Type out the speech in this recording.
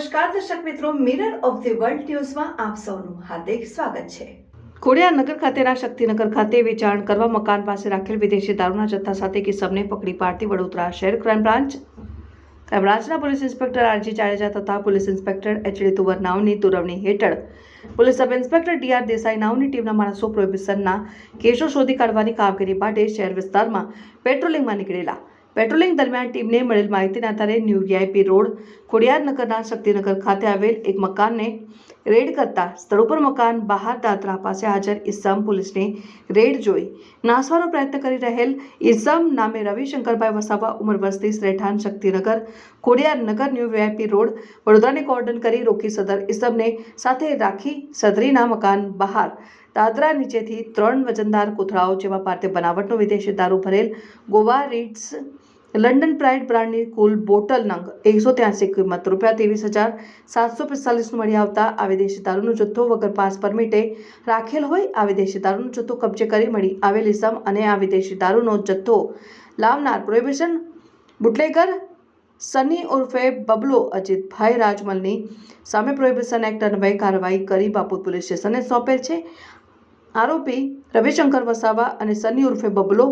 નમસ્કાર, દર્શક મિત્રો મિરર ઓફ ધી વર્લ્ડ ન્યૂઝમાં આપ સૌનું હાર્દિક સ્વાગત છે. ખોડિયારનગર ખાતેના શક્તિનગર ખાતે વેચાણ કરવા મકાન પાસે રાખેલ વિદેશી દારૂના જથ્થા સાથે કિસમને પકડી પાડતી વડોદરા શહેર ક્રાઇમ બ્રાન્ચ. ક્રાઇમ બ્રાન્ચના પોલીસ ઇન્સ્પેક્ટર આરજી જાડેજા તથા પોલીસ ઇન્સ્પેક્ટર એચડી તુવર નાવની તુરવણી હેઠળ police sub inspector DR Desai નાવની ટીમના માણસો પ્રોહિબિશનના કેસો શોધી કાઢવાની કામગીરી માટે શહેર વિસ્તારમાં પેટ્રોલિંગમાં નીકળેલા પેટ્રોલિંગ દરમિયાન ટીમને મળેલ માહિતીના આધારે ન્યૂ વીઆઈપી રોડ ખોડિયારનગરના શક્તિનગર ખાતે આવેલ એક મકાનને રેડ કરતા સ્થળ ઉપર મકાન બહાર દાદરા પાસે હાજર ઇસમ પોલીસને રેડ જોઈ નાસવાનો પ્રયત્ન કરી રહેલ ઇસમ નામે રવિશંકરભાઈ વસાવા ઉંમર વસ્તી રહેઠાણ Shaktinagar Khodiyarnagar new VIP road વડોદરાને cordon કરી રોકી સદર ઇસમને સાથે રાખી સદરીના મકાન બહાર દાદરા નીચેથી ત્રણ વજનદાર કોથળાઓ જેવા પાર્થિવ બનાવટનો વિદેશી દારૂ ભરેલ ગોવા રીડ્સ લંડન પ્રાઇડ બ્રાન્ડની કુલ બોટલ નંગ એકસો ત્યાસી કિંમત રૂપિયા ત્રેવીસ હજાર સાતસો પિસ્તાલીસનું મળી આવતા આ વિદેશી દારૂનો જથ્થો વગર પાસ પરમિટે રાખેલ હોય, આ વિદેશી દારૂનો જથ્થો કબજે કરી મળી આવેલ ઇસમ અને આ વિદેશી દારૂનો જથ્થો લાવનાર પ્રોહિબિશન બુટલેગર સની ઉર્ફે બબલો અજીતભાઈ રાજમલની સામે પ્રોહિબિશન એક્ટ અન્વયે કાર્યવાહી કરી બાપુ પોલીસ સ્ટેશને સોંપેલ છે. આરોપી રવિશંકર વસાવા અને સની ઉર્ફે બબલો